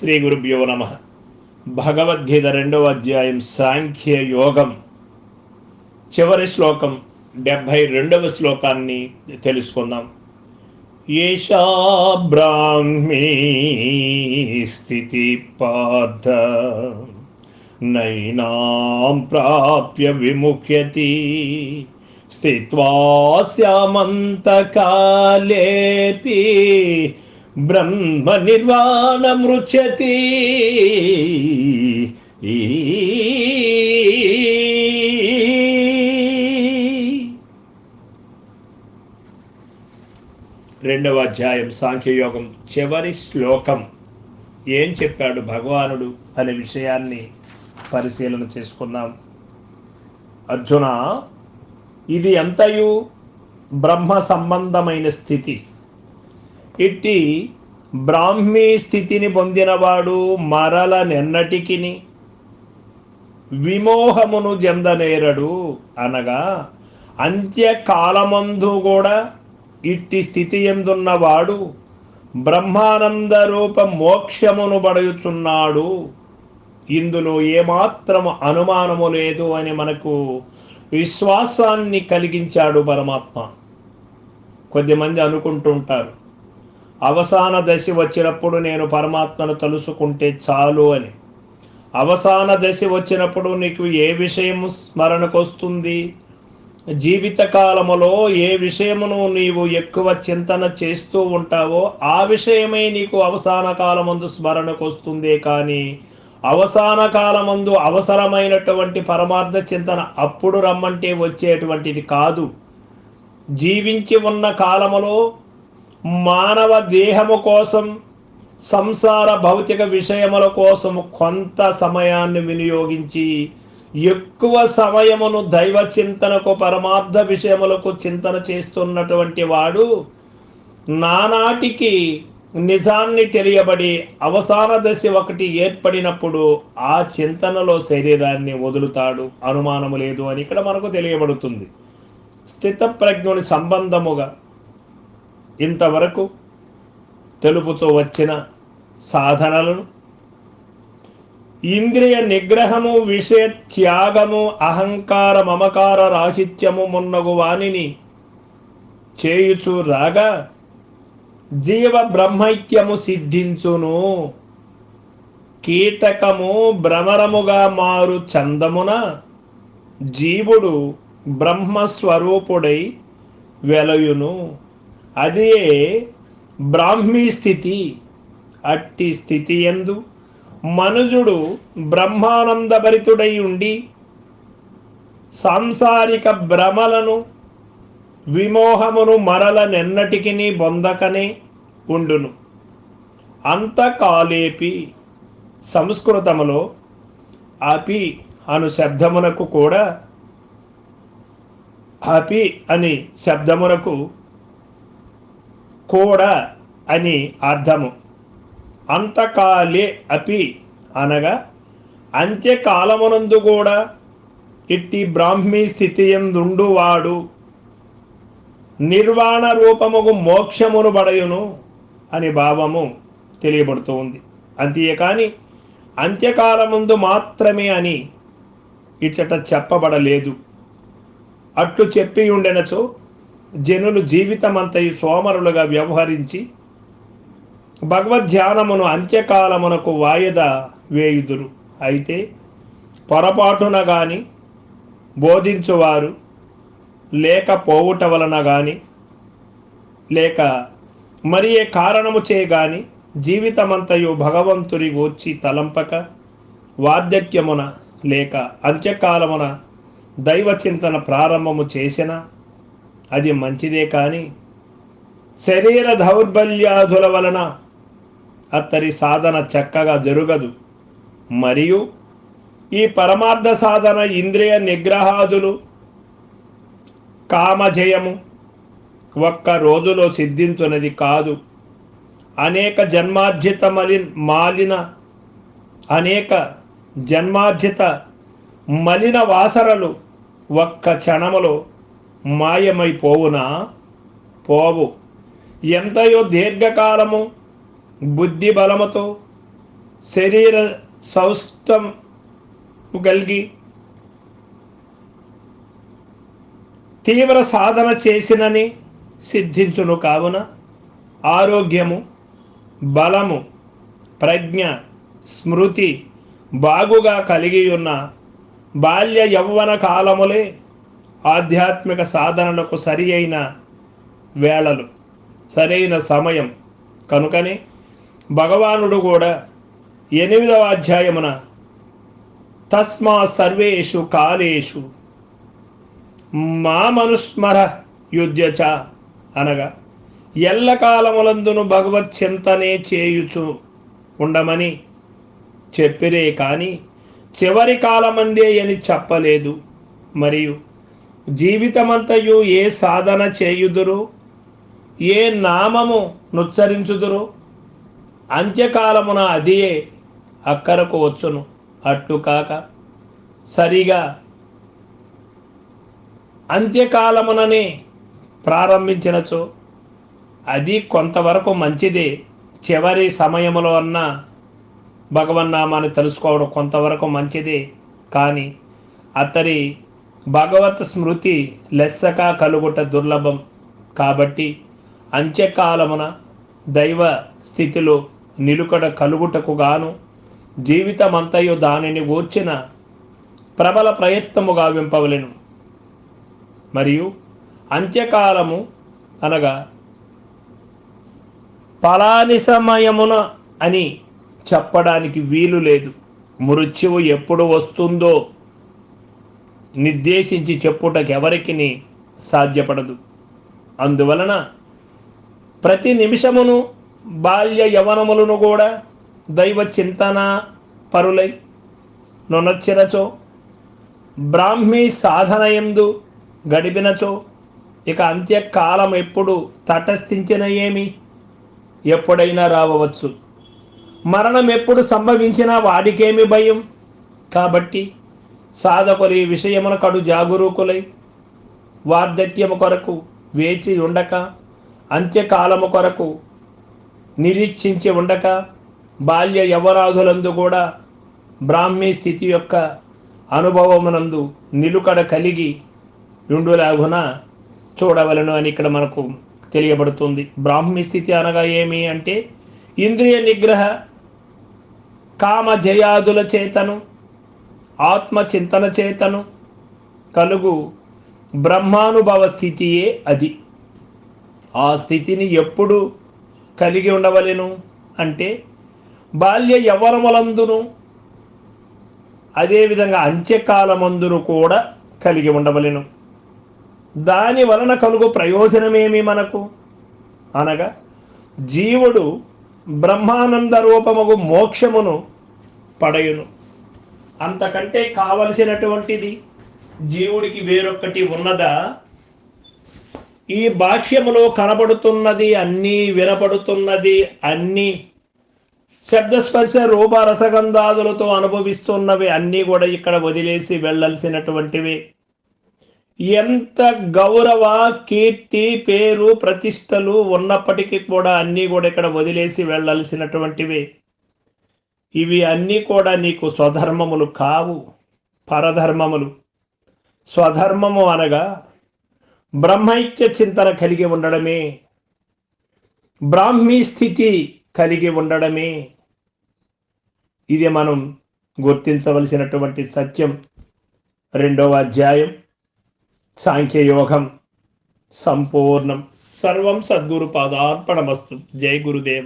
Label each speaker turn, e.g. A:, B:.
A: శ్రీ గురుభ్యో నమ. భగవద్గీత రెండవ అధ్యాయం సాంఖ్య యోగం. చివరి శ్లోకం డెబ్భై రెండవ శ్లోకాన్ని తెలుసుకుందాం. ఏషా బ్రాహ్మీ స్థితి పార్థ నైనాం ప్రాప్య విముఖ్యతి స్థిత్వా స్యామంతకాలేపి బ్రహ్మ నిర్వాణమృచ్చతి రెండవ అధ్యాయం సాంఖ్యయోగం. చివరి శ్లోకం. ఏం చెప్పాడు భగవానుడు అనే విషయాన్ని పరిశీలన చేసుకుందాం. అర్జున ఇది ఎంతయు బ్రహ్మ సంబంధమైన స్థితి? ఇట్టి బ్రాహ్మీ స్థితిని పొందినవాడు మరల నెన్నటికిని విమోహమును చెందనేరడు అనగా అంత్యకాలమందు కూడా ఇట్టి స్థితి ఎందున్నవాడు బ్రహ్మానంద రూప మోక్షమును పడుచున్నాడు ఇందులో ఏమాత్రము అనుమానము లేదు అని మనకు విశ్వాసాన్ని కలిగించాడు పరమాత్మ. కొద్దిమంది అనుకుంటుంటారు అవసాన దశ వచ్చినప్పుడు నేను పరమాత్మను తలుసుకుంటే చాలు అని. అవసాన దశ వచ్చినప్పుడు నీకు ఏ విషయము స్మరణకు వస్తుంది? జీవితకాలములో ఏ విషయమును నీవు ఎక్కువ చింతన చేస్తూ ఉంటావో ఆ విషయమే నీకు అవసాన కాలమందు స్మరణకు వస్తుందే కానీ అవసాన కాలమందు అవసరమైనటువంటి పరమార్థ చింతన అప్పుడు రమ్మంటే వచ్చేటువంటిది కాదు. జీవించి ఉన్న కాలములో మానవ దేహము కోసం సంసార భౌతిక విషయముల కోసం కొంత సమయాన్ని వినియోగించి ఎక్కువ సమయమును దైవ చింతనకు పరమార్థ విషయములకు చింతన చేస్తున్నటువంటి వాడు నానాటికి నిజాన్ని తెలియబడి అవసాన దశ ఒకటి ఏర్పడినప్పుడు ఆ చింతనలో శరీరాన్ని వదులుతాడు. అనుమానము లేదు అని ఇక్కడ మనకు తెలియబడుతుంది. స్థితప్రజ్ఞుని సంబంధముగా ఇంతవరకు తెలుపుతూ వచ్చిన సాధనలను ఇంద్రియ నిగ్రహము విషయ త్యాగము అహంకార మమకార రాహిత్యము మున్నగు వానిని చేయుచు రాగా జీవ బ్రహ్మైక్యము సిద్ధించును. కీటకము భ్రమరముగా మారు చందమున జీవుడు బ్రహ్మస్వరూపుడై వెలయును. అదే బ్రాహ్మీ స్థితి అట్టి స్థితి ఎందు మనుజుడు బ్రహ్మానందభరితుడై ఉండి సాంసారిక భ్రమలను విమోహమును మరల నెన్నటికి బొందకనే ఉండును. అంతకాలేపి సంస్కృతములో అపి అను శబ్దమునకు కూడా అపి అని శబ్దమునకు కూడా అని అర్థము. అంతకాలే అపి అనగా అంత్యకాలమునందు కూడా ఇట్టి బ్రాహ్మీ స్థితి ఎందుండువాడు నిర్వాణ రూపముకు మోక్షమును బడయును అని భావము తెలియబడుతూ ఉంది. అంతే కానీ అంత్యకాలముందు మాత్రమే అని ఇచ్చట చెప్పబడలేదు. అట్లు చెప్పి ఉండెనచో జనులు జీవితమంతయు సోమరులుగా వ్యవహరించి భగవద్ధ్యానమును అంత్యకాలమునకు వాయిదా వేయుదురు. అయితే పొరపాటున గాని బోధించువారు లేకపోవుట వలన గాని లేక మరి ఏ కారణము చే గాని జీవితమంతయు భగవంతుని గూర్చి తలంపక వార్ధక్యమున లేక అంత్యకాలమున దైవ చింతన ప్రారంభము చేసిన అది మంచిదే కానీ శరీర దౌర్బల్యాదుల వలన అత్తరి సాధన చక్కగా జరుగదు. మరియు ఈ పరమార్థ సాధన ఇంద్రియ నిగ్రహాదులు కామజయము ఒక్క రోజులో సిద్ధించున్నది కాదు. అనేక జన్మార్జిత మలి మాలిన అనేక జన్మార్జిత మలిన వాసనలు ఒక్క క్షణములో మాయమైపోవునా? పోవు. ఎంతయో దీర్ఘకాలము బుద్ధి బలముతో శరీర సౌష్టం కలిగి తీవ్ర సాధన చేసినని సిద్ధించును కావున ఆరోగ్యము బలము ప్రజ్ఞ స్మృతి బాగుగా కలిగి ఉన్న బాల్య యౌవన కాలములే ఆధ్యాత్మిక సాధనలకు సరి అయిన వేళలు సరైన సమయం. కనుకనే భగవానుడు కూడా ఎనిమిదవ అధ్యాయమున తస్మా సర్వేషు కాలేషు మా మనుస్మర యుధ్యచ అనగా ఎల్లకాలములందును భగవత్ చింతనే చేయుచు ఉండమని చెప్పిరే కానీ చివరి కాలమందే అని చెప్పలేదు. మరియు జీవితమంతయు ఏ సాధన చేయుదురు? ఏ నామము నుచ్చరించుదురు? అంత్యకాలమున అదియే అక్కరకు వచ్చును. అట్లు కాక సరిగా అంత్యకాలముననే ప్రారంభించినచో అది కొంతవరకు మంచిదే. చివరి సమయంలో అన్న భగవన్నామాన్ని తెలుసుకోవడం కొంతవరకు మంచిదే. కానీ అతడి భగవత్ స్మృతి లెస్సక కలుగుట దుర్లభం కాబట్టి అంత్యకాలమున దైవ స్థితిలో నిలుకడ కలుగుటకు గాను జీవితమంతయు దానిని ఊర్చిన ప్రబల ప్రయత్నముగా వింపవలెను. మరియు అంత్యకాలము అనగా పలాని సమయమున అని చెప్పడానికి వీలు లేదు. మృత్యువు ఎప్పుడు వస్తుందో నిర్దేశించి చెప్పుటకు ఎవరికి సాధ్యపడదు. అందువలన ప్రతి నిమిషమును బాల్య యవనములను కూడా దైవ చింతన పరులై నొనొచ్చినచో బ్రాహ్మీ సాధన ఎందు గడిపినచో ఇక అంత్యకాలం ఎప్పుడు తటస్థించిన ఏమి? ఎప్పుడైనా రావవచ్చు. మరణం ఎప్పుడు సంభవించినా వాడికేమి భయం? కాబట్టి సాధకులు ఈ విషయమున కడు జాగరూకులై వార్ధక్యము కొరకు వేచి ఉండక అంత్యకాలము కొరకు నిరీక్షించి ఉండక బాల్య యవరాధులందు కూడా బ్రాహ్మీ స్థితి యొక్క అనుభవమునందు నిలుకడ కలిగి ఉండులాగున చూడవలను అని ఇక్కడ మనకు తెలియబడుతుంది. బ్రాహ్మీ స్థితి అనగా ఏమి అంటే ఇంద్రియ నిగ్రహ కామ జయాదుల చేతను ఆత్మ చింతన చేతను కలుగు బ్రహ్మానుభవ స్థితియే అది. ఆ స్థితిని ఎప్పుడు కలిగి ఉండవలెను? అంటే బాల్య యవనములందును అదేవిధంగా అంత్యకాలమందును కూడా కలిగి ఉండవలెను. దాని వలన కలుగు ప్రయోజనమేమి మనకు? అనగా జీవుడు బ్రహ్మానంద రూపముగు మోక్షమును పడయును. అంతకంటే కావలసినటువంటిది జీవుడికి వేరొక్కటి ఉన్నదా? ఈ బాహ్యములో కనబడుతున్నది అన్నీ వినపడుతున్నది అన్నీ శబ్దస్పర్శ రూప రసగంధాదులతో అనుభవిస్తున్నవి అన్నీ కూడా ఇక్కడ వదిలేసి వెళ్ళాల్సినటువంటివి. ఎంత గౌరవ కీర్తి పేరు ప్రతిష్టలు ఉన్నప్పటికీ కూడా అన్నీ కూడా ఇక్కడ వదిలేసి వెళ్ళాల్సినటువంటివి. ఇవి అన్నీ కూడా నీకు స్వధర్మములు కావు పరధర్మములు. స్వధర్మము అనగా బ్రహ్మైక్య చింతన కలిగి ఉండడమే బ్రాహ్మీ స్థితి కలిగి ఉండడమే. ఇది మనం గుర్తించవలసినటువంటి సత్యం. రెండవ అధ్యాయం సాంఖ్యయోగం సంపూర్ణం. సర్వం సద్గురు పాదార్పణమస్తు. జై గురుదేవ.